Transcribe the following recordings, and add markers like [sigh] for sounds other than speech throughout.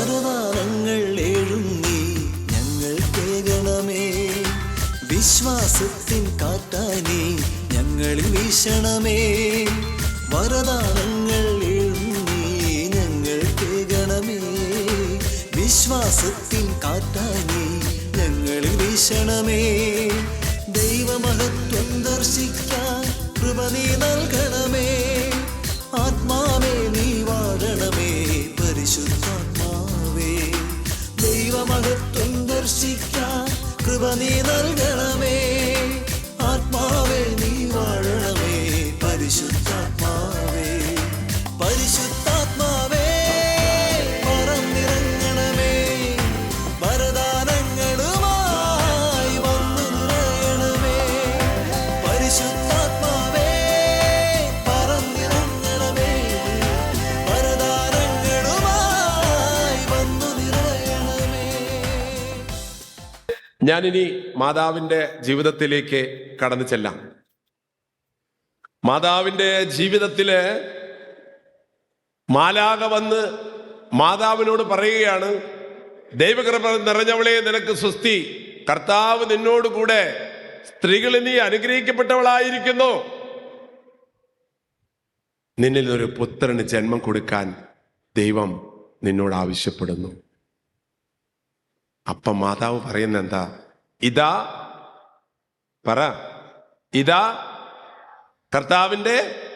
വരദാനങ്ങൾ എഴുങ്ങി ഞങ്ങൾ കേൾക്കണമേ. വിശ്വാസത്തിൻ കാട്ടാനി ഞങ്ങൾ വീശണമേ. വരദാനങ്ങൾ എഴുങ്ങി ഞങ്ങൾ കേൾക്കണമേ. വിശ്വാസത്തിൻ കാട്ടാനി ഞങ്ങൾ വീശണമേ. ദൈവമഹത്വം ദർശിക്കാൻ കൃപ നീ നൽകണമേ. കൃപ നീ നൽകണമേ. ആത്മാവേ നീ വാഴണമേ. പരിശുദ്ധാത്മാവേ പരിശുദ്ധാത്മാവേ ഞാനിനി മാതാവിന്റെ ജീവിതത്തിലേക്ക് കടന്നു ചെല്ലാം. മാതാവിന്റെ ജീവിതത്തിൽ മാലാക വന്ന് മാതാവിനോട് പറയുകയാണ് ദൈവകൃപ നിറഞ്ഞവളെ നിനക്ക് സ്വസ്തി. കർത്താവ് നിന്നോടുകൂടെ സ്ത്രീകൾ നീ അനുഗ്രഹിക്കപ്പെട്ടവളായിരിക്കുന്നു. നിന്നിൽ ഒരു പുത്രന് ജന്മം കൊടുക്കാൻ ദൈവം നിന്നോട് ആവശ്യപ്പെടുന്നു. അപ്പൊ മാതാവ് പറയുന്ന എന്താ ഇതാ പറ. ഇതാ കർത്താവിന്റെ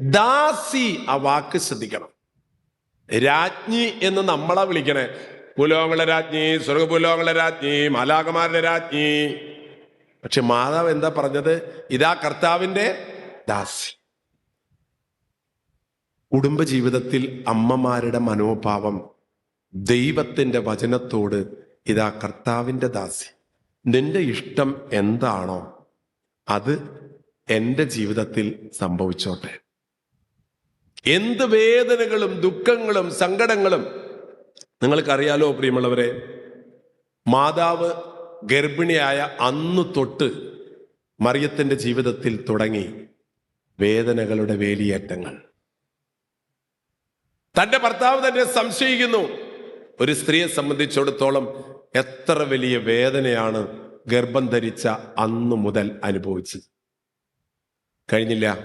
ദാസി ആ വാക്ക് ശ്രദ്ധിക്കണം. രാജ്ഞി എന്ന് നമ്മളാ വിളിക്കണേ. ഭൂലോകങ്ങളുടെ രാജ്ഞി സ്വർഗഭൂലോകങ്ങളുടെ രാജ്ഞി മാലാകമാരുടെ രാജ്ഞി. പക്ഷെ മാതാവ് എന്താ പറഞ്ഞത്? ഇതാ കർത്താവിന്റെ ദാസി. കുടുംബജീവിതത്തിൽ അമ്മമാരുടെ മനോഭാവം ദൈവത്തിന്റെ വചനത്തോട് ഇതാ കർത്താവിന്റെ ദാസി. നിന്റെ ഇഷ്ടം എന്താണോ അത് എന്റെ ജീവിതത്തിൽ സംഭവിച്ചോട്ടെ. എന്ത് വേദനകളും ദുഃഖങ്ങളും സങ്കടങ്ങളും നിങ്ങൾക്കറിയാലോ പ്രിയമുള്ളവരെ മാതാവ് ഗർഭിണിയായ അന്ന് തൊട്ട് മറിയത്തിന്റെ ജീവിതത്തിൽ തുടങ്ങി വേദനകളുടെ വേലിയേറ്റങ്ങൾ. തന്റെ ഭർത്താവ് തന്നെ സംശയിക്കുന്നു. ഒരു സ്ത്രീയെ സംബന്ധിച്ചിടത്തോളം എത്ര വലിയ വേദനയാണ് ഗർഭം ധരിച്ച അന്നു മുതൽ അനുഭവിച്ചത്. കഴിഞ്ഞില്ല.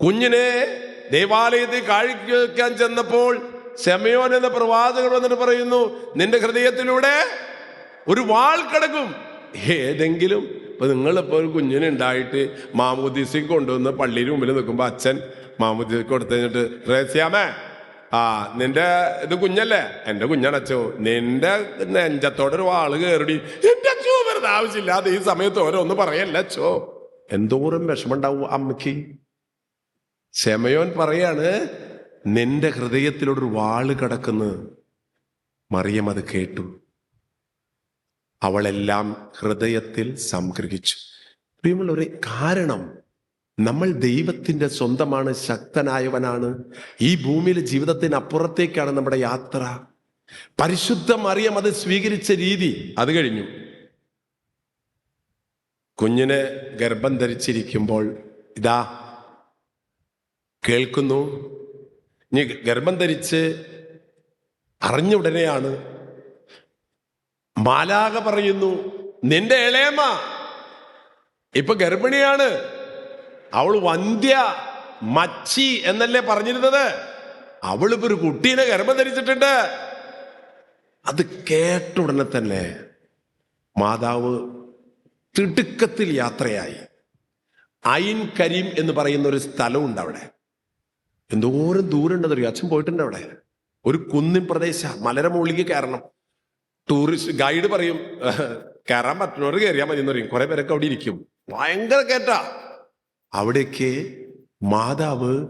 കുഞ്ഞിനെ ദേവാലയത്തിൽ കാഴ്ചവെക്കാൻ ചെന്നപ്പോൾ ശമയോൻ എന്ന പ്രവാചകൻ വന്നിട്ട് പറയുന്നു നിന്റെ ഹൃദയത്തിലൂടെ ഒരു വാൾ കിടക്കും. ഏതെങ്കിലും ഇപ്പൊ നിങ്ങളിപ്പോ ഒരു കുഞ്ഞിനെ ഉണ്ടായിട്ട് മാമുദീസിക്ക് കൊണ്ടുവന്ന് പള്ളിയിൽ മുമ്പിൽ നിൽക്കുമ്പോ അച്ഛൻ മാമോദീസ കൊടുത്തു കഴിഞ്ഞിട്ട് റേസ്യാമേ ആ നിന്റെ ഇത് കുഞ്ഞല്ലേ? എന്റെ കുഞ്ഞടച്ചു. നിന്റെ നെഞ്ചത്തോടെ ഒരു വാൾ കയറി എന്റെ അച്ഛോ വെറുതെ ആവശ്യമില്ലാതെ ഈ സമയത്ത് ഓരോന്ന് പറയല്ല അച്ചോ എന്തോരം വിഷമുണ്ടാവും അമ്മയ്ക്ക്. ശമയോൻ പറയാണ് നിന്റെ ഹൃദയത്തിലൊരു വാൾ കിടക്കുന്നു. മറിയം അത് കേട്ടു. അവളെല്ലാം ഹൃദയത്തിൽ സംഗ്രഹിച്ചു. പ്രിയമുള്ള ഒരു കാരണം നമ്മൾ ദൈവത്തിന്റെ സ്വന്തമാണ് ശക്തനായവനാണ്. ഈ ഭൂമിയിലെ ജീവിതത്തിനപ്പുറത്തേക്കാണ് നമ്മുടെ യാത്ര. പരിശുദ്ധ മറിയം അത് സ്വീകരിച്ച രീതി അത് കഴിഞ്ഞു. കുഞ്ഞിനെ ഗർഭം ധരിച്ചിരിക്കുമ്പോൾ ഇതാ കേൾക്കുന്നു. ഇനി ഗർഭം ധരിച്ച് അറിഞ്ഞ ഉടനെയാണ്. മാലാക പറയുന്നു നിന്റെ ഇളയമ്മ ഇപ്പൊ ഗർഭിണിയാണ്. അവൾ വന്ധ്യ മച്ചി എന്നല്ലേ പറഞ്ഞിരുന്നത്? അവളിപ്പോ ഒരു കുട്ടീനെ ഗർഭം ധരിച്ചിട്ടുണ്ട്. അത് കേട്ട ഉടനെ തന്നെ മാതാവ് തിടുക്കത്തിൽ യാത്രയായി. ഐൻ കരീം എന്ന് പറയുന്ന ഒരു സ്ഥലമുണ്ട് അവിടെ. എന്തോരം ദൂരമുണ്ടെന്നറിയോ അച്ഛൻ പോയിട്ടുണ്ട് അവിടെ. ഒരു കുന്നിൻ പ്രദേശ മലര മുകളിലേക്ക് കയറണം. ടൂറിസ്റ്റ് ഗൈഡ് പറയും കയറാൻ പറ്റുന്നവർ കയറിയാൽ മതി എന്ന് പറയും. കുറെ പേരൊക്കെ അവിടെ ഇരിക്കും. ഭയങ്കര കയറ്റാ അവിടേക്ക് മാതാവ്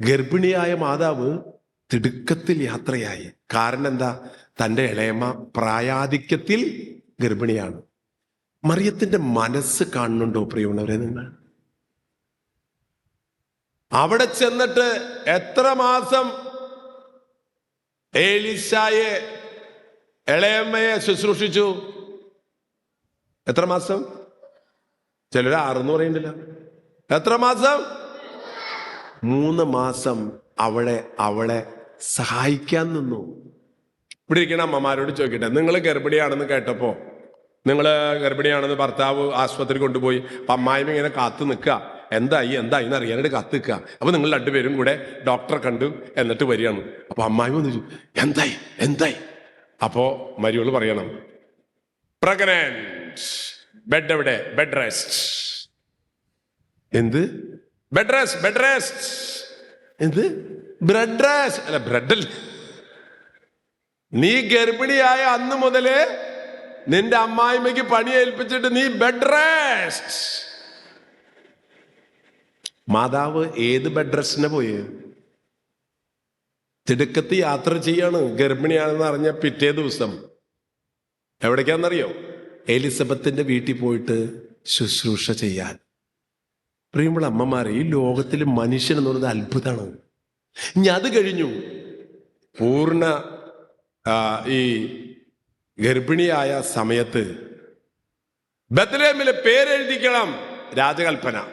ഗർഭിണിയായ മാതാവ് തിടുക്കത്തിൽ യാത്രയായി. കാരണം എന്താ? തന്റെ ഇളയമ്മ പ്രായാധിക്യത്തിൽ ഗർഭിണിയാണ്. മറിയത്തിന്റെ മനസ്സ് കാണുന്നുണ്ടോ പ്രിയമുള്ളവരെ നിങ്ങൾ? അവിടെ ചെന്നിട്ട് എത്ര മാസം ഏലിശായെ ഇളയമ്മയെ ശുശ്രൂഷിച്ചു? എത്ര മാസം? ചിലർ ആറെന്ന് പറയുന്നില്ല എത്ര മാസം? മൂന്ന് മാസം അവളെ അവളെ സഹായിക്കാൻ നിന്നു. ഇവിടെ ഇരിക്കണ അമ്മമാരോട് ചോദിക്കട്ടെ നിങ്ങൾ ഗർഭിണിയാണെന്ന് കേട്ടപ്പോ നിങ്ങൾ ഗർഭിണിയാണെന്ന് ഭർത്താവ് ആശുപത്രി കൊണ്ടുപോയി അപ്പൊ അമ്മായിമ ഇങ്ങനെ കാത്തു നിൽക്കുക. എന്തായി എന്തായി എന്ന് അറിയാനായിട്ട് കാത്തു നിൽക്കുക. അപ്പൊ നിങ്ങൾ രണ്ടുപേരും കൂടെ ഡോക്ടറെ കണ്ടു എന്നിട്ട് വരികയാണ്. അപ്പൊ അമ്മായിമ ചോദിച്ചു എന്തായി എന്തായി? അപ്പോ മരിയോൾ പറയണം പ്രഗ്നന്റ് ബെഡ് എവിടെ? ബെഡ് റെസ്റ്റ് എന്ത്? ബെഡ് റെസ്റ്റ് ബെഡ് റെസ്റ്റ് എന്ത്? ബ്രെഡ് റെസ്റ്റ് അല്ല ബ്രെഡ് നീ ഗർഭിണിയായ അന്ന് മുതൽ നിന്റെ അമ്മായിമ്മയ്ക്ക് പണി ഏൽപ്പിച്ചിട്ട് നീ ബെഡ് റെസ്റ്റ് മാതാവ് ഏത് ബെഡ് റെസ്റ്റിനെ പോയി? തിടുക്കത്ത് യാത്ര ചെയ്യാണ് ഗർഭിണിയാണെന്ന് അറിഞ്ഞ പിറ്റേ ദിവസം. എവിടേക്കാന്നറിയോ? എലിസബത്തിന്റെ വീട്ടിൽ പോയിട്ട് ശുശ്രൂഷ ചെയ്യാൻ. പ്രിയമുള്ള അമ്മമാരെ ഈ ലോകത്തിൽ മനുഷ്യൻ എന്ന് പറയുന്നത് അത്ഭുതമാണ്. ഇനി അത് കഴിഞ്ഞു. പൂർണ ഈ ഗർഭിണിയായ സമയത്ത് ബത്ലേമിലെ പേരെഴുതിക്കണം രാജകൽപ്പന.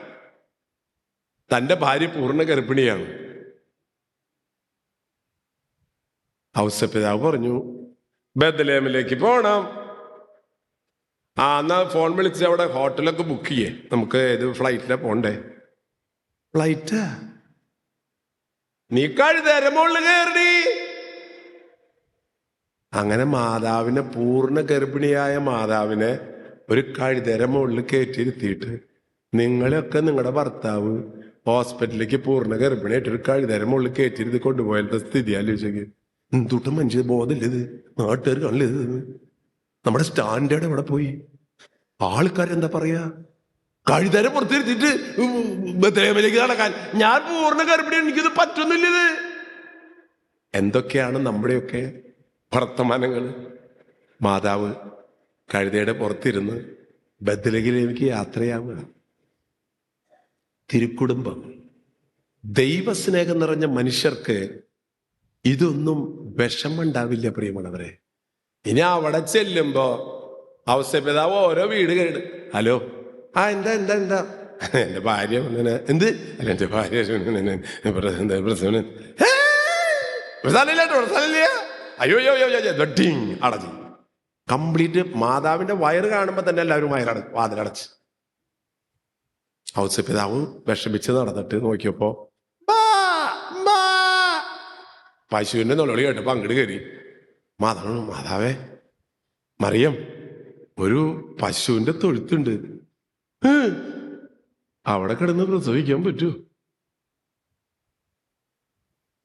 തന്റെ ഭാര്യ പൂർണ ഗർഭിണിയാണ്. ഔസപിതാവ് പറഞ്ഞു ബദ്ലേമിലേക്ക് പോണം. ആ എന്നാ ഫോൺ വിളിച്ച് അവിടെ ഹോട്ടലൊക്കെ ബുക്ക് ചെയ്യേ. നമുക്ക് ഏത് ഫ്ലൈറ്റിലാ പോണ്ടേ? ഫ്ലൈറ്റ് നീ കഴുതേരെ മുകളിൽ കയറി അങ്ങനെ മാതാവിനെ പൂർണ ഗർഭിണിയായ മാതാവിനെ ഒരു കഴുതേര മുകളിൽ കയറ്റിയിരുത്തിയിട്ട് നിങ്ങളെയൊക്കെ നിങ്ങളുടെ ഭർത്താവ് ഹോസ്പിറ്റലിലേക്ക് പൂർണ ഗർഭിണിയായിട്ട് ഒരു കഴുതേര മുകളിൽ കയറ്റിയിരുത്തി കൊണ്ടുപോയാലത്തെ സ്ഥിതി ആലോചിച്ചെങ്കിൽ എന്തുട്ട് മനുഷ്യ ബോധമില്ലത് നാട്ടുകാർ കാണില്ല ഇത് നമ്മുടെ സ്റ്റാൻഡേർഡ് എവിടെ പോയി? ആൾക്കാരെന്താ പറയാ? കഴുതരെ പുറത്തിരുത്തിട്ട് ബത്തേമലേക്ക് നടക്കാൻ. ഞാൻ പൂർണ എനിക്ക് എനിക്കിത് പറ്റുന്നില്ല ഇത് എന്തൊക്കെയാണ് നമ്മുടെയൊക്കെ വർത്തമാനങ്ങൾ മാതാവ് കഴുതയുടെ പുറത്തിരുന്ന് ബദലകിലേക്ക് യാത്രയാവുക തിരുക്കുടുംബം. ദൈവസ്നേഹം നിറഞ്ഞ മനുഷ്യർക്ക് ഇതൊന്നും വിഷമുണ്ടാവില്ല പ്രിയമുള്ളവരെ. ഇനി അവിടെ ചെല്ലുമ്പോ അവസ്ഥപിതാവ് ഓരോ വീട് കേട് ഹലോ? ആ എന്താ എന്താ എന്താ? എന്റെ ഭാര്യ എന്ത്? അല്ല എന്റെ ഭാര്യ അടച്ചു. കംപ്ലീറ്റ് മാതാവിന്റെ വയറ് കാണുമ്പോ തന്നെ എല്ലാവരും വയറട വാതിലടച്ച്. ഔസപിതാവ് വിഷമിച്ച് നടന്നിട്ട് നോക്കിയപ്പോ "ബാ, ബാ." പശുവിന്റെ നുളി കേട്ടപ്പോ അങ്ങോട്ട് കയറി. മാതാവ് മാതാവേ മറിയം ഒരു പശുവിന്റെ തൊഴുത്തുണ്ട്. അവിടെ കിടന്ന് പ്രസവിക്കാൻ പറ്റൂ.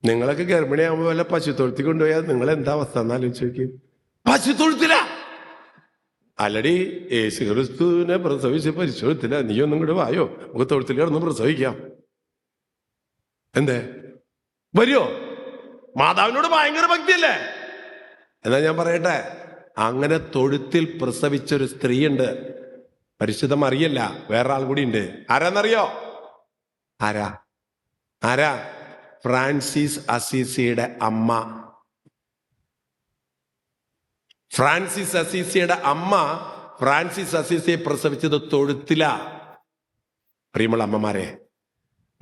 നിങ്ങളൊക്കെ ഗർഭിണിയാകുമ്പോ വല്ല പശു തൊഴുത്തി കൊണ്ടുപോയാൽ നിങ്ങൾ എന്താ അവസ്ഥ എന്ന് ആലോചിച്ച് നോക്കി. പശു തൊഴുത്തില്ല അല്ലടി യേശു ക്രിസ്തുവിനെ പ്രസവിച്ച് പരിശോധത്തില്ല നീ ഒന്നും കൂടെ വായോ? നമുക്ക് തൊഴുത്തിൽ കിടന്ന് പ്രസവിക്കാം. എന്തേ? വരുമോ മാതാവിനോട് ഭയങ്കര ഭക്തിയല്ലേ? എന്നാ ഞാൻ പറയട്ടെ? അങ്ങനെ തൊഴുത്തിൽ പ്രസവിച്ചൊരു സ്ത്രീയുണ്ട്. പരിശുദ്ധം അറിയല്ല. വേറെ ആൾ കൂടി ഉണ്ട് ആരാന്നറിയോ? ആരാ? ആരാ? ഫ്രാൻസിസ് അസീസിയുടെ അമ്മ. ഫ്രാൻസിസ് അസീസിയുടെ അമ്മ ഫ്രാൻസിസ് അസീസിയെ പ്രസവിച്ചത് തൊഴുത്തില. പ്രിയമുള്ള അമ്മമാരെ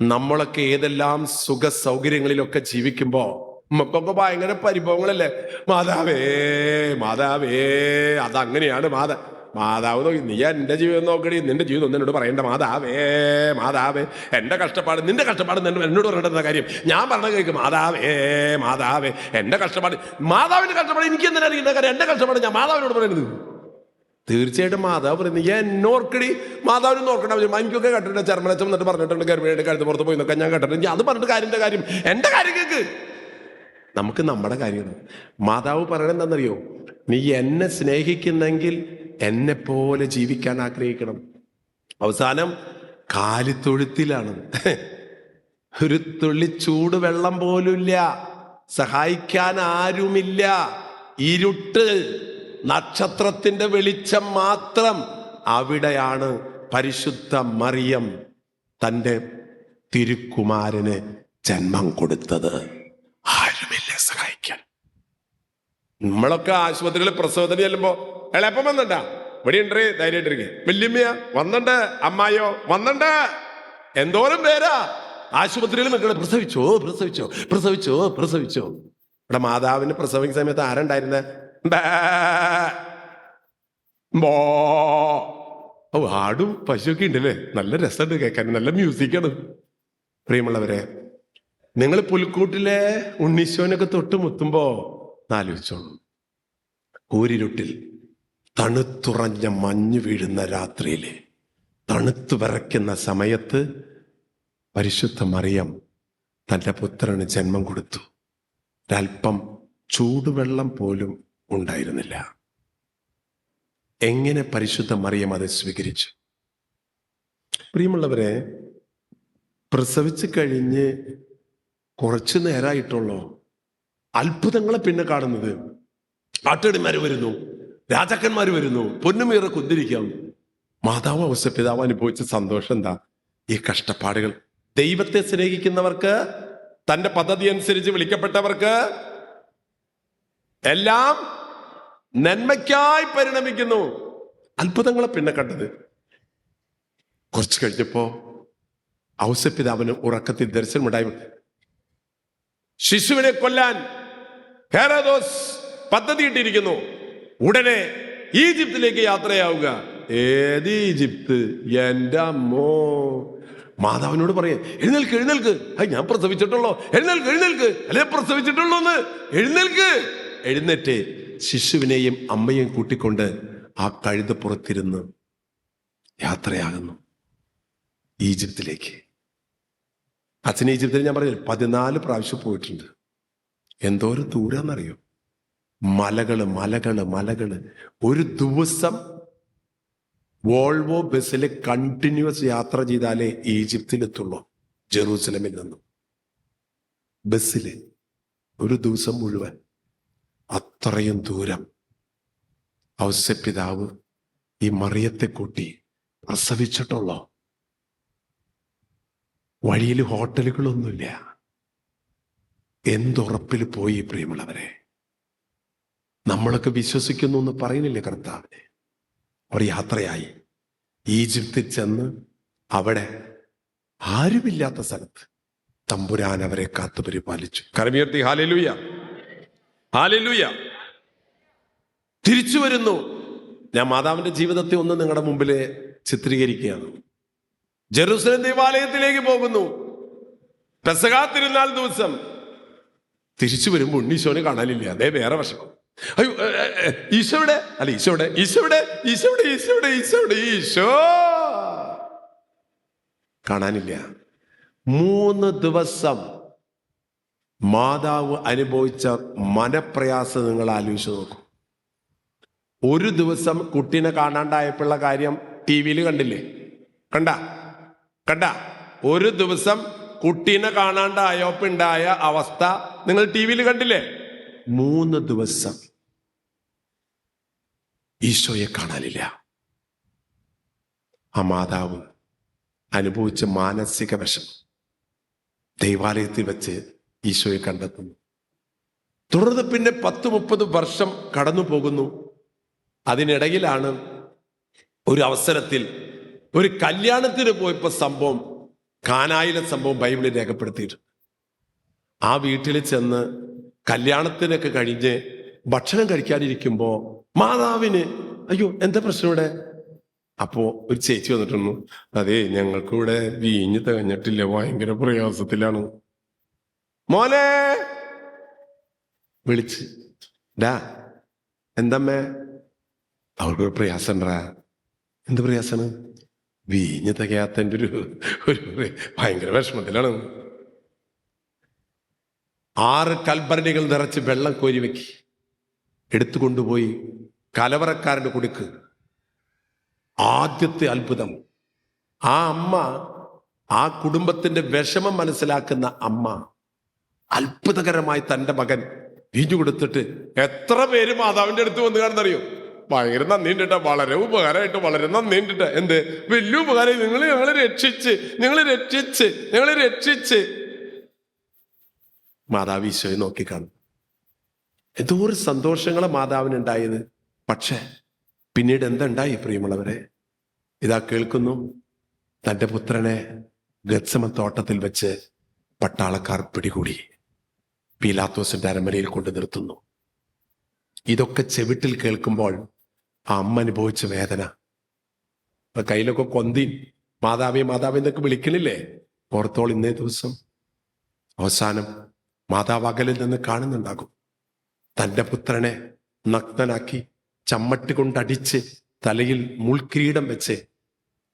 നമ്മളൊക്കെ ഏതെല്ലാം സുഖ സൗകര്യങ്ങളിലൊക്കെ ജീവിക്കുമ്പോ നമുക്കൊക്കെ ഭയങ്കര പരിഭവങ്ങളല്ലേ? മാതാവേ മാതാവേ അതങ്ങനെയാണ് മാതാ മാതാവ് നോക്കി നീ എന്റെ ജീവിതം നോക്കടി നിന്റെ ജീവിതം ഒന്നും എന്നോട് പറയണ്ട മാതാവേ മാതാവേ എന്റെ കഷ്ടപ്പാട് നിന്റെ കഷ്ടപ്പാട് എന്നോട് പറയേണ്ട കാര്യം ഞാൻ പറഞ്ഞ കേൾക്കും മാതാവേ മാതാവേ എന്റെ കഷ്ടപ്പാട് മാതാവിന്റെ കഷ്ടപ്പാട് എനിക്ക് എന്തിനാ അറിയുന്ന കാര്യം? എന്റെ കഷ്ടപ്പാട് ഞാൻ മാതാവിനോട് പറയുന്നത് തീർച്ചയായിട്ടും മാതാവ് പറയുന്നത് ഞാൻ എന്നോർക്കടി മാതാവിനെ നോക്കണ്ട എനിക്കൊക്കെ കേട്ടിട്ടുണ്ട് ചർമ്മനച്ചം എന്നിട്ട് പറഞ്ഞിട്ടുണ്ട് ഗർഭിണിയുടെ കഴുത്ത് പുറത്ത് പോയി എന്നൊക്കെ ഞാൻ കേട്ടിട്ടുണ്ട്. അത് പറഞ്ഞിട്ട് കാര്യന്റെ കാര്യം എന്റെ കാര്യം കേക്ക്. നമുക്ക് നമ്മുടെ കാര്യം മാതാവ് പറയണെന്താണെന്നറിയോ നീ എന്നെ സ്നേഹിക്കുന്നെങ്കിൽ എന്നെ പോലെ ജീവിക്കാൻ ആഗ്രഹിക്കണം. അവസാനം കാലിത്തൊഴുത്തിലാണ്. [laughs] ഒരു തുള്ളി ചൂട് വെള്ളം പോലുമില്ല. സഹായിക്കാൻ ആരുമില്ല. ഇരുട്ട് നക്ഷത്രത്തിന്റെ വെളിച്ചം മാത്രം അവിടെയാണ് പരിശുദ്ധ മറിയം തന്റെ തിരുക്കുമാരന് ജന്മം കൊടുത്തത്. ആരുമില്ല. നമ്മളൊക്കെ ആശുപത്രികളിൽ പ്രസവത്തിന് ചെല്ലുമ്പോ എളപ്പം വന്നണ്ട. ഇവിടെ ഉണ്ട് ധൈര്യമായിട്ടിരിക്കെ വല്യമ്മയ വന്നണ്ട്. അമ്മായോ വന്നണ്ട്. എന്തോരം പേരാ. ആശുപത്രിയിൽ നിങ്ങൾ പ്രസവിച്ചോ പ്രസവിച്ചോ പ്രസവിച്ചോ പ്രസവിച്ചോ. ഇവിടെ മാതാവിന് പ്രസവിക്കുന്ന സമയത്ത് ആരുണ്ടായിരുന്നെ. ഓ ആടും പശുവൊക്കെ ഉണ്ടല്ലേ. നല്ല രസമുണ്ട് കേൾക്കാൻ. നല്ല മ്യൂസിക്കാണ് പ്രിയമുള്ളവരെ നിങ്ങൾ പുൽക്കൂട്ടിലെ ഉണ്ണീശോനൊക്കെ തൊട്ട് മുത്തുമ്പോ ആലോചിച്ചോളൂ. കൂരിരുട്ടിൽ തണുത്തുറഞ്ഞ മഞ്ഞ് വീഴുന്ന രാത്രിയിൽ തണുത്തു വിറയ്ക്കുന്ന സമയത്ത് പരിശുദ്ധ മറിയം തന്റെ പുത്രന് ജന്മം കൊടുത്തു. ഒരൽപ്പം ചൂടുവെള്ളം പോലും ഉണ്ടായിരുന്നില്ല. എങ്ങനെ പരിശുദ്ധ മറിയം അത് സ്വീകരിച്ചു? പ്രിയമുള്ളവരെ പ്രസവിച്ചു കഴിഞ്ഞ് കുറച്ചു നേരമായിട്ടുള്ളോ അത്ഭുതങ്ങളെ പിന്നെ കാണുന്നത്. ആട്ടടിമാര് വരുന്നു രാജാക്കന്മാർ വരുന്നു പൊന്നുമേറെ കുന്തിരിക്കാം. മാതാവ് അവശ്യ പിതാവ് അനുഭവിച്ച സന്തോഷം എന്താ? ഈ കഷ്ടപ്പാടുകൾ. ദൈവത്തെ സ്നേഹിക്കുന്നവർക്ക് തന്റെ പദ്ധതി അനുസരിച്ച് വിളിക്കപ്പെട്ടവർക്ക് എല്ലാം നന്മയ്ക്കായി പരിണമിക്കുന്നു. അത്ഭുതങ്ങളെ പിന്നെ കണ്ടത്. കുറച്ച് കഴിഞ്ഞപ്പോ ഔസപിതാവിന് ഉറക്കത്തിൽ ദർശനമുണ്ടായി. ശിശുവിനെ കൊല്ലാൻ ഹെറോദോസ് പദ്ധതിയിട്ടിരിക്കുന്നു. ഉടനെ ഈജിപ്തിലേക്ക് യാത്രയാവുക. ഏത് ഈജിപ്ത്? എന്റെ അമ്മോ. മാതാവിനോട് പറയാം എഴുന്നേൽക്ക് എഴുന്നേൽക്ക്. അത് ഞാൻ പ്രസവിച്ചിട്ടുള്ളോ? എഴുന്നേൽക്ക് എഴുന്നേൽക്ക്. അല്ലെ പ്രസവിച്ചിട്ടുള്ളോ എന്ന് എഴുന്നേൽക്ക്. എഴുന്നേറ്റ് ശിശുവിനെയും അമ്മയെയും കൂട്ടിക്കൊണ്ട് ആ കഴുത പുറത്തിരുന്ന് യാത്രയാകുന്നു. ഈജിപ്തിലേക്ക്. അച്ഛൻ ഈജിപ്തിൽ ഞാൻ പറഞ്ഞില്ല പതിനാല് പ്രാവശ്യം പോയിട്ടുണ്ട്. എന്തോരം ദൂരാന്നറിയോ മലകൾ മലകൾ മലകൾ. ഒരു ദിവസം വോൾവോ ബസ്സിൽ കണ്ടിന്യൂസ് യാത്ര ചെയ്താലേ ഈജിപ്തിലെത്തുള്ളൂ ജെറൂസലമിൽ നിന്നും. ബസ്സിൽ ഒരു ദിവസം മുഴുവൻ അത്രയും ദൂരം ഔസ്യപിതാവ് ഈ മറിയത്തെ കൂട്ടി പ്രസവിച്ചിട്ടുള്ളോ? വഴിയിൽ ഹോട്ടലുകളൊന്നുമില്ല. എന്തുറപ്പിൽ പോയി പ്രിയമുള്ളവരെ? നമ്മളൊക്കെ വിശ്വസിക്കുന്നു എന്ന് പറയുന്നില്ലേ കർത്താവിനെ അവർ യാത്രയായി. ഈജിപ്തിൽ ചെന്ന് അവിടെ ആരുമില്ലാത്ത സ്ഥലത്ത് തമ്പുരാൻ അവരെ കാത്തു പരിപാലിച്ചു. കരമീർത്തി ഹാലലൂയ. ഹാലലൂയ. തിരിച്ചു വരുന്നു. ഞാൻ മാതാവിന്റെ ജീവിതത്തെ ഒന്ന് നിങ്ങളുടെ മുമ്പിൽ ചിത്രീകരിക്കുകയാണ്. ജെറുസലേം ദേവാലയത്തിലേക്ക് പോകുന്നു. പെസകാ തിരുനാൾ ദിവസം തിരിച്ചു വരുമ്പോൾ ഉണ്ണീശോനെ കാണാനില്ല. അതേ വേറെ വിഷമം. അയ്യോ ഈശോയുടെ അല്ല ഈശോയുടെ ഈശോയുടെ ഈശോയുടെ ഈശോയുടെ ഈശോ! കാണാനില്ല. മൂന്ന് ദിവസം മാതാവ് അനുഭവിച്ച മനപ്രയാസം നിങ്ങൾ ആലോചിച്ച് നോക്കും. ഒരു ദിവസം കുട്ടീനെ കാണാണ്ടായപ്പോഴുള്ള കാര്യം ടി വിയിൽ കണ്ടില്ലേ? കണ്ട? കണ്ട ഒരു ദിവസം കുട്ടീനെ കാണാണ്ടായപ്പോണ്ടായ അവസ്ഥ നിങ്ങൾ ടി വിയിൽ കണ്ടില്ലേ? മൂന്ന് ദിവസം ഈശോയെ കാണാനില്ല. ആ മാതാവ് അനുഭവിച്ച മാനസിക വിഷം ദൈവാലയത്തിൽ വെച്ച് ഈശോയെ കണ്ടെത്തുന്നു. തുടർന്ന് പിന്നെ പത്ത് മുപ്പത് വർഷം കടന്നു പോകുന്നു അതിനിടയിലാണ് ഒരു അവസരത്തിൽ ഒരു കല്യാണത്തിന് പോയപ്പോ സംഭവം കാനായിലെ സംഭവം ബൈബിളിൽ രേഖപ്പെടുത്തിയിട്ടുണ്ട്. ആ വീട്ടിൽ ചെന്ന് കല്യാണത്തിനൊക്കെ കഴിഞ്ഞ് ഭക്ഷണം കഴിക്കാതിരിക്കുമ്പോ മാതാവിന് അയ്യോ എന്താ പ്രശ്നം ഇവിടെ? അപ്പോ ഒരു ചേച്ചി വന്നിട്ടുണ്ട് അതെ ഞങ്ങൾക്ക് ഇവിടെ വീഞ്ഞ് തികഞ്ഞിട്ടില്ല ഭയങ്കര പ്രയാസത്തിലാണ്. മോനെ! വിളിച്ച് ഡാ എന്തമ്മേ അവൾക്കൊരു പ്രയാസം ഉണ്ടാ എന്ത് പ്രയാസാണ് വീഞ്ഞ് തികയാത്തന്റെ ഒരു ഒരു ഭയങ്കര വിഷമത്തിലാണ്. ആറ് കൽഭരണികൾ നിറച്ച് വെള്ളം കോരി വെക്കി. എടുത്തു കൊണ്ടുപോയി കുടുക്ക്. കൊടുക്ക് ആദ്യത്തെ അത്ഭുതം. ആ അമ്മ ആ കുടുംബത്തിന്റെ വിഷമം മനസ്സിലാക്കുന്ന അമ്മ അത്ഭുതകരമായി തന്റെ മകൻ വീഞ്ഞു കൊടുത്തിട്ട് എത്ര പേര് മാതാവിന്റെ അടുത്ത് വന്നു കാണുന്നറിയോ? ഭയങ്കര നന്ദിയുണ്ട് വളരെ ഉപകാരമായിട്ട് വളരെ നന്ദിയുണ്ട് കേട്ടോ എന്ത്? വലിയ ഉപകാരം. നിങ്ങൾ ഞങ്ങളെ രക്ഷിച്ച് നിങ്ങൾ രക്ഷിച്ച് ഞങ്ങളെ രക്ഷിച്ച്. മാതാവ് ഈശോയെ നോക്കിക്കാണും. എന്തോ ഒരു സന്തോഷങ്ങളെ മാതാവിനുണ്ടായത് പക്ഷേ പിന്നീട് എന്തുണ്ടായി പ്രിയമുള്ളവരെ? ഇതാ കേൾക്കുന്നു. തന്റെ പുത്രനെ ഗത്സമ തോട്ടത്തിൽ വെച്ച് പട്ടാളക്കാർ പിടികൂടി. പീലാത്തോസിന്റെ അരമനയിൽ കൊണ്ടു നിർത്തുന്നു. ഇതൊക്കെ ചെവിട്ടിൽ കേൾക്കുമ്പോൾ ആ അമ്മ അനുഭവിച്ച വേദന. കയ്യിലൊക്കെ കൊന്തി. മാതാവേ മാതാവേ എന്നൊക്കെ വിളിക്കണില്ലേ ഓർത്തോൾ ഇന്നേ ദിവസം. അവസാനം മാതാവ് അകലിൽ നിന്ന് കാണുന്നുണ്ടാകും. തന്റെ പുത്രനെ നഗ്നനാക്കി ചമ്മട്ടി കൊണ്ടടിച്ച് തലയിൽ മുൾക്കിരീടം വെച്ച്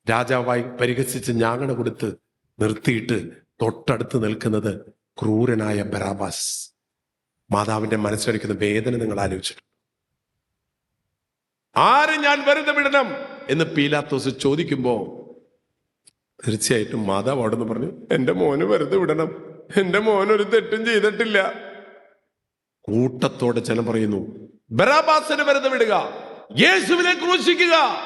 രാജാവായി പരിഹസിച്ച് ഞാങ്ങണ കൊടുത്ത് നിർത്തിയിട്ട് തൊട്ടടുത്ത് നിൽക്കുന്നത് ക്രൂരനായ ബറാബാസ്. മാതാവിന്റെ മനസ്സൊരിക്കുന്ന വേദന നിങ്ങൾ ആലോചിച്ചിട്ട് ആര് ഞാൻ വെറുതെ വിടണം? എന്ന് പീലാത്തോസ് ചോദിക്കുമ്പോ തീർച്ചയായിട്ടും മാതാവ് അവിടെ നിന്ന് പറഞ്ഞു എന്റെ മോന് വെറുതെ വിടണം. എന്റെ മോൻ ഒരു തെറ്റും ചെയ്തിട്ടില്ല. കൂട്ടത്തോടെ ജനം പറയുന്നു ബറാബാസിനെ വെറുതെ വിടുക. യേശുവിനെ ക്രൂശിക്കുക.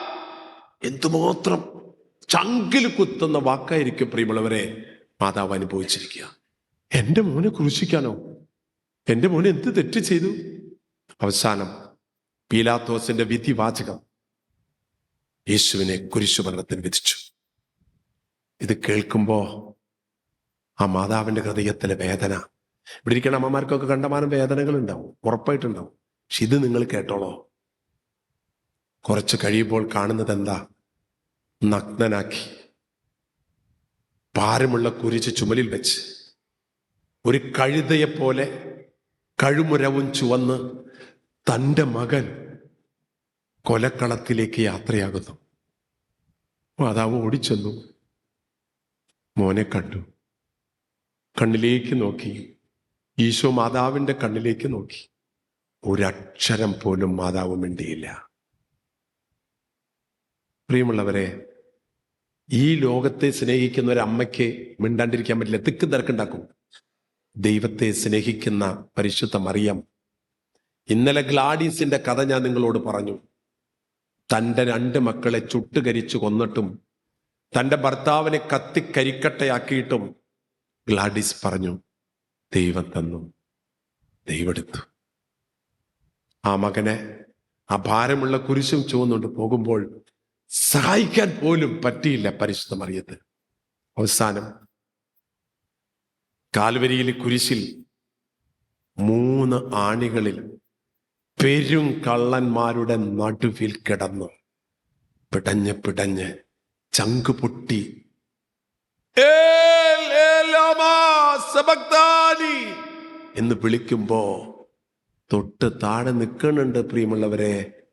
എന്തുമാത്രം ചങ്കിൽ കുത്തുന്ന വാക്കായിരിക്കും പ്രിയമുള്ളവരെ മാതാവ് അനുഭവിച്ചിരിക്കുക. എന്റെ മോനെ ക്രൂശിക്കാനോ? എന്റെ മോനെ എന്ത് തെറ്റ് ചെയ്തു? അവസാനം പീലാത്തോസിന്റെ വിധി വാചകം യേശുവിനെ കുരിശുമരണത്തിന് വിധിച്ചു. ഇത് കേൾക്കുമ്പോ ആ മാതാവിന്റെ ഹൃദയത്തിലെ വേദന. ഇവിടെ ഇരിക്കുന്ന അമ്മമാർക്കൊക്കെ കണ്ടമാനം വേദനകൾ ഉണ്ടാവും ഉറപ്പായിട്ടുണ്ടാവും. പക്ഷെ ഇത് നിങ്ങൾ കേട്ടോളോ? കുറച്ച് കഴിയുമ്പോൾ കാണുന്നത് എന്താ? നഗ്നനാക്കി ഭാരമുള്ള കുരിച്ച് ചുമലിൽ വെച്ച് ഒരു കഴുതയെപ്പോലെ കഴുമുരവും ചുവന്ന് തന്റെ മകൻ കൊലക്കളത്തിലേക്ക് യാത്രയാകുന്നു. മാതാവ് ഓടിച്ചെന്നു. മോനെ കണ്ടു. കണ്ണിലേക്ക് നോക്കി. ഈശോ മാതാവിന്റെ കണ്ണിലേക്ക് നോക്കി. ഒരക്ഷരം പോലും മാതാവ് മിണ്ടിയില്ല. പ്രിയമുള്ളവരെ ഈ ലോകത്തെ സ്നേഹിക്കുന്ന ഒരു അമ്മയ്ക്ക് മിണ്ടാണ്ടിരിക്കാൻ പറ്റില്ല. തിക്ക് തിരക്കുണ്ടാക്കും. ദൈവത്തെ സ്നേഹിക്കുന്ന പരിശുദ്ധ മറിയം ഇന്നലെ ഗ്ലാഡീസിന്റെ കഥ ഞാൻ നിങ്ങളോട് പറഞ്ഞു. തന്റെ രണ്ട് മക്കളെ ചുട്ടുകരിച്ചു കൊന്നിട്ടും തന്റെ ഭർത്താവിനെ കത്തിക്കരിക്കട്ടയാക്കിയിട്ടും ഗ്ലാഡീസ് പറഞ്ഞു ദൈവം തന്നു. ദൈവെടുത്തു ആ മകനെ ആ ഭാരമുള്ള കുരിശും ചുവന്നുകൊണ്ട് പോകുമ്പോൾ സഹായിക്കാൻ പോലും പറ്റിയില്ല പരിശുദ്ധ മറിയത്ത്. അവസാനം കാൽവരിയിലെ കുരിശിൽ മൂന്ന് ആണികളിൽ പെരും കള്ളന്മാരുടെ നടുവിൽ കിടന്നു. പിടഞ്ഞ് പിടഞ്ഞ് ചങ്ക് പൊട്ടി. എന്ന് വിളിക്കുമ്പോ തൊട്ട് താഴെ നിൽക്കണുണ്ട് പ്രിയമുള്ളവരെ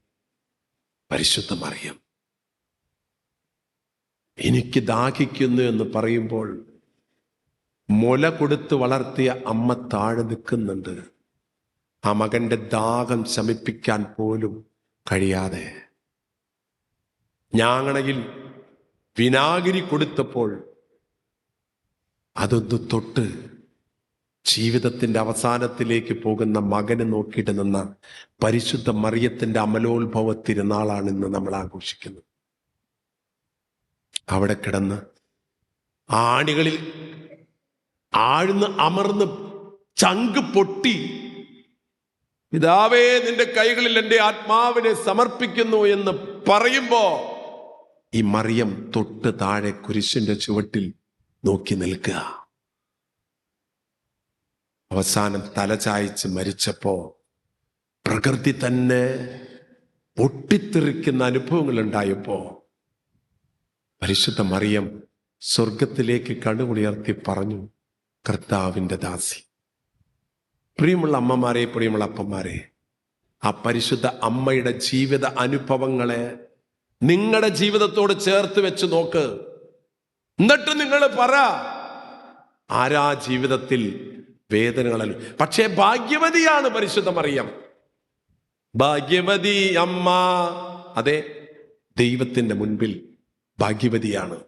പരിശുദ്ധ മറിയം എനിക്ക് ദാഹിക്കുന്നു എന്ന് പറയുമ്പോൾ മുല കൊടുത്ത് വളർത്തിയ അമ്മ താഴെ നിൽക്കുന്നുണ്ട്. ആ മകന്റെ ദാഹം ശമിപ്പിക്കാൻ പോലും കഴിയാതെ. ഞാങ്ങണയിൽ വിനാഗിരി കൊടുത്തപ്പോൾ അതൊന്ന് തൊട്ട് ജീവിതത്തിന്റെ അവസാനത്തിലേക്ക് പോകുന്ന മകന് നോക്കിയിട്ട് നിന്ന പരിശുദ്ധ മറിയത്തിന്റെ അമലോത്ഭവ തിരുനാളാണ് ഇന്ന് നമ്മൾ ആഘോഷിക്കുന്നത്. അവിടെ കിടന്ന് ആണികളിൽ ആഴ്ന്ന് അമർന്ന് ചങ്ക് പൊട്ടി പിതാവേ നിന്റെ കൈകളിൽ എന്റെ ആത്മാവിനെ സമർപ്പിക്കുന്നു എന്ന് പറയുമ്പോ ഈ മറിയം തൊട്ട് താഴെ കുരിശിന്റെ ചുവട്ടിൽ നോക്കി നിൽക്കുക. അവസാനം തലചായ്ച്ച് മരിച്ചപ്പോ പ്രകൃതി തന്നെ പൊട്ടിത്തെറിക്കുന്ന അനുഭവങ്ങൾ ഉണ്ടായപ്പോ പരിശുദ്ധ മറിയം സ്വർഗത്തിലേക്ക് കണ്ണുകുളിയർത്തി പറഞ്ഞു കർത്താവിന്റെ ദാസി പ്രിയമുള്ള അമ്മമാരെ പ്രിയമുള്ള അപ്പന്മാരെ ആ പരിശുദ്ധ അമ്മയുടെ ജീവിത അനുഭവങ്ങളെ നിങ്ങളുടെ ജീവിതത്തോട് ചേർത്ത് വെച്ച് നോക്ക്. എന്നിട്ട് നിങ്ങൾ പറ ആരാ ജീവിതത്തിൽ വേദനകളല്ല പക്ഷേ ഭാഗ്യവതിയാണ് പരിശുദ്ധ മറിയം. ഭാഗ്യവതി അമ്മ. അതെ ദൈവത്തിന്റെ മുൻപിൽ ഭാഗ്യവതിയാണ്.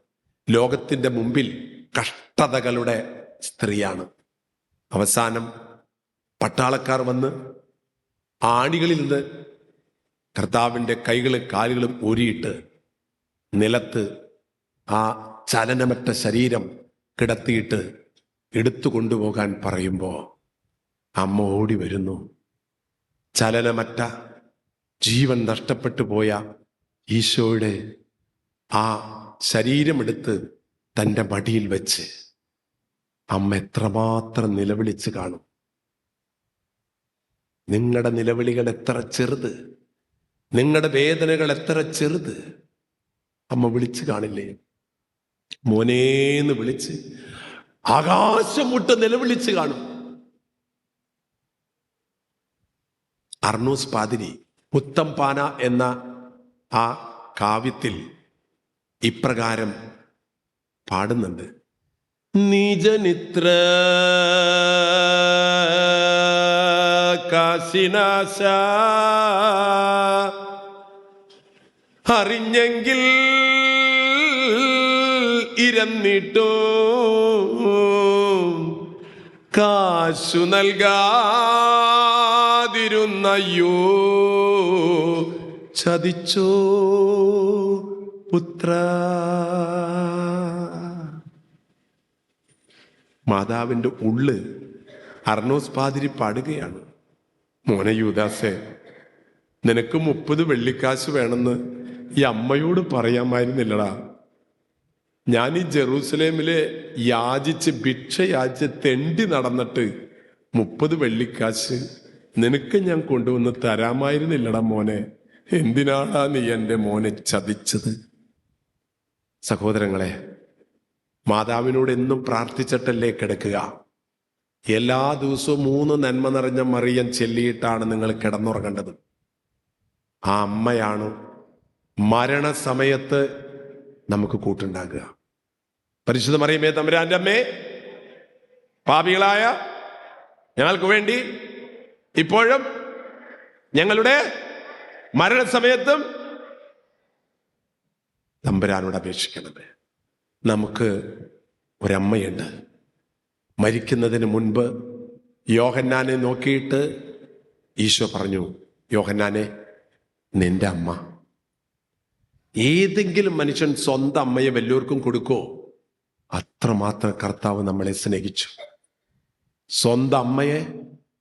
ലോകത്തിന്റെ മുമ്പിൽ കഷ്ടതകളുടെ സ്ത്രീയാണ്. അവസാനം പട്ടാളക്കാർ വന്ന് ആണികളിൽ നിന്ന് കർത്താവിന്റെ കൈകളും കാലുകളും ഊരിയിട്ട് നിലത്ത് ആ ചലനമറ്റ ശരീരം കിടത്തിയിട്ട് എടുത്തു കൊണ്ടുപോകാൻ പറയുമ്പോൾ അമ്മ ഓടി വരുന്നു. ചലനമറ്റ ജീവൻ നഷ്ടപ്പെട്ടു പോയ ഈശോയുടെ ആ ശരീരമെടുത്ത് തന്റെ മടിയിൽ വെച്ച് അമ്മ എത്രമാത്രം നിലവിളിച്ച് കാണും. നിങ്ങളുടെ നിലവിളികൾ എത്ര ചെറുത്? നിങ്ങളുടെ വേദനകൾ എത്ര ചെറുത്? അമ്മ വിളിച്ചു കാണില്ലേ? മോനേന്ന് വിളിച്ച് ആകാശം മുട്ട് നിലവിളിച്ച് കാണും. അർണൂസ് പാതിരി പുത്തംപാന എന്ന ആ കാവ്യത്തിൽ ഇപ്രകാരം പാടുന്നുണ്ട്. നിജനിത്ര കാശിനാശ അറിഞ്ഞെങ്കിൽ ഇരന്നിട്ടോ. കാശു നൽകാതിരുന്നയ്യോ. ചതിച്ചോ പുത്ര. മാതാവിന്റെ ഉള്ള് അർണോസ് പാതിരി പാടുകയാണ്. മോനെ യൂദാസേ നിനക്ക് മുപ്പത് വെള്ളിക്കാശ് വേണമെന്ന് ഈ അമ്മയോട് പറയാമായിരുന്നില്ലടാ ഞാൻ ഈ ജെറൂസലേമിലെ യാചിച്ച് ഭിക്ഷ യാചിച്ച് തെണ്ടി നടന്നിട്ട് മുപ്പത് വെള്ളിക്കാശ് നിനക്ക് ഞാൻ കൊണ്ടുവന്ന് തരാമായിരുന്നില്ലടാ മോനെ. എന്തിനാടാ നീ എന്റെ മോനെ ചതിച്ചത്? സഹോദരങ്ങളെ മാതാവിനോട് എന്നും പ്രാർത്ഥിച്ചിട്ടല്ലേ കിടക്കുക. എല്ലാ ദിവസവും മൂന്ന് നന്മ നിറഞ്ഞ മറിയം ചെല്ലിയിട്ടാണ് നിങ്ങൾ കിടന്നുറങ്ങേണ്ടത്. ആ അമ്മയാണ് മരണസമയത്ത് നമുക്ക് കൂട്ടുണ്ടാകുക. പരിശുദ്ധ മറിയമേ തമ്പുരാന്റെ അമ്മേ പാപികളായ ഞങ്ങൾക്ക് വേണ്ടി ഇപ്പോഴും ഞങ്ങളുടെ മരണസമയത്തും തമ്പുരാനോട് അപേക്ഷിക്കണമേ നമുക്ക് ഒരമ്മയുണ്ട്. മരിക്കുന്നതിന് മുൻപ് യോഹന്നാനെ നോക്കിയിട്ട് ഈശോ പറഞ്ഞു യോഹന്നാനെ നിന്റെ അമ്മ. ഏതെങ്കിലും മനുഷ്യൻ സ്വന്തം അമ്മയെ വല്ലവർക്കും കൊടുക്കോ? അത്രമാത്രം കർത്താവ് നമ്മളെ സ്നേഹിച്ചു. സ്വന്തം അമ്മയെ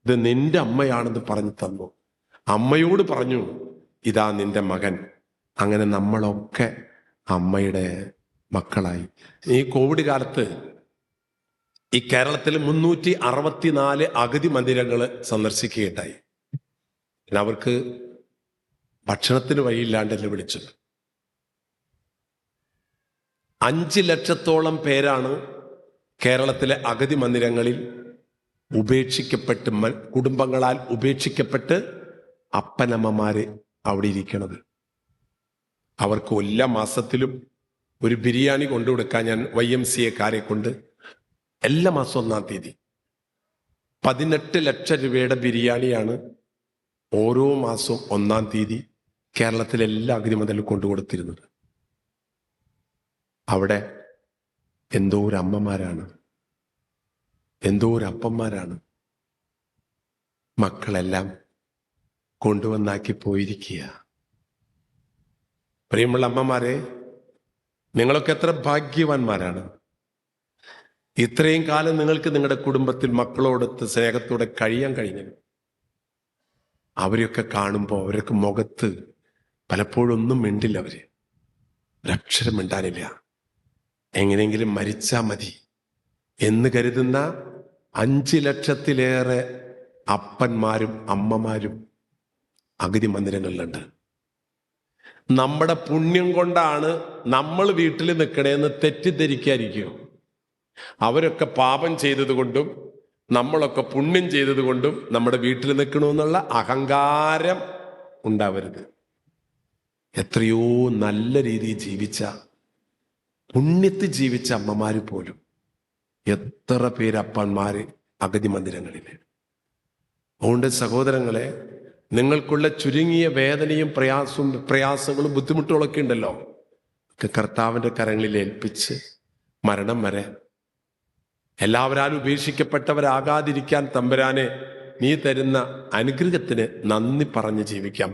ഇത് നിന്റെ അമ്മയാണെന്ന് പറഞ്ഞു തന്നു. അമ്മയോട് പറഞ്ഞു ഇതാ നിന്റെ മകൻ. അങ്ങനെ നമ്മളൊക്കെ അമ്മയുടെ മക്കളായി. ഈ കോവിഡ് കാലത്ത് ഈ കേരളത്തിൽ മുന്നൂറ്റി അറുപത്തിനാല് അഗതി മന്ദിരങ്ങൾ സന്ദർശിക്കുകയുണ്ടായി. പിന്നെ അവർക്ക് ഭക്ഷണത്തിന് വഴിയില്ലാണ്ടല്ലേ വിളിച്ചത്. അഞ്ച് ലക്ഷത്തോളം പേരാണ് കേരളത്തിലെ അഗതി മന്ദിരങ്ങളിൽ ഉപേക്ഷിക്കപ്പെട്ട് കുടുംബങ്ങളാൽ ഉപേക്ഷിക്കപ്പെട്ട് അപ്പനമ്മമാര് അവിടെ ഇരിക്കണത്. അവർക്ക് എല്ലാ മാസത്തിലും ഒരു ബിരിയാണി കൊണ്ടു കൊടുക്കാൻ ഞാൻ വൈ എം സി എക്കാരെ കൊണ്ട് എല്ലാ മാസം ഒന്നാം തീയതി. പതിനെട്ട് ലക്ഷം രൂപയുടെ ബിരിയാണിയാണ് ഓരോ മാസവും ഒന്നാം തീയതി കേരളത്തിലെ എല്ലാ അഗ്നിമതലും കൊണ്ടുകൊടുത്തിരുന്നത്. അവിടെ എന്തോ ഒരു അമ്മമാരാണ്. എന്തോ ഒരു അപ്പന്മാരാണ് മക്കളെല്ലാം കൊണ്ടുവന്നാക്കി പോയിരിക്കുക പ്രിയമുള്ള അമ്മമാരെ നിങ്ങളൊക്കെ എത്ര ഭാഗ്യവാന്മാരാണ്. ഇത്രയും കാലം നിങ്ങൾക്ക് നിങ്ങളുടെ കുടുംബത്തിൽ മക്കളോടൊത്ത് സ്നേഹത്തോടെ കഴിയാൻ കഴിഞ്ഞു അവരെയൊക്കെ കാണുമ്പോൾ അവരൊക്കെ മുഖത്ത് പലപ്പോഴും ഒന്നും മിണ്ടില്ല അവർ. ഒരക്ഷരം മിണ്ടാനില്ല. എങ്ങനെയെങ്കിലും മരിച്ചാ മതി എന്ന് കരുതുന്ന അഞ്ച് ലക്ഷത്തിലേറെ അപ്പന്മാരും അമ്മമാരും അഗതി മന്ദിരങ്ങളിലുണ്ട്. നമ്മുടെ പുണ്യം കൊണ്ടാണ് നമ്മൾ വീട്ടിൽ നിൽക്കണേന്ന് തെറ്റിദ്ധരിക്കാതിരിക്കുമോ അവരൊക്കെ പാപം ചെയ്തതുകൊണ്ടും നമ്മളൊക്കെ പുണ്യം ചെയ്തതുകൊണ്ടും നമ്മുടെ വീട്ടിൽ നിൽക്കണമെന്നുള്ള അഹങ്കാരം ഉണ്ടാവരുത്. എത്രയോ നല്ല രീതിയിൽ ജീവിച്ച പുണ്യത്തിൽ ജീവിച്ച അമ്മമാർ പോലും എത്ര പേരപ്പന്മാര് അഗതി മന്ദിരങ്ങളിൽ അതുകൊണ്ട് സഹോദരങ്ങളെ നിങ്ങൾക്കുള്ള ചുരുങ്ങിയ വേദനയും പ്രയാസവും പ്രയാസങ്ങളും ബുദ്ധിമുട്ടുകളൊക്കെ ഉണ്ടല്ലോ. കർത്താവിന്റെ കരങ്ങളിൽ ഏൽപ്പിച്ച് മരണം വരെ എല്ലാവരാലും ഉപേക്ഷിക്കപ്പെട്ടവരാകാതിരിക്കാൻ തമ്പുരാനെ നീ തരുന്ന അനുഗ്രഹത്തിന് നന്ദി പറഞ്ഞ് ജീവിക്കാം.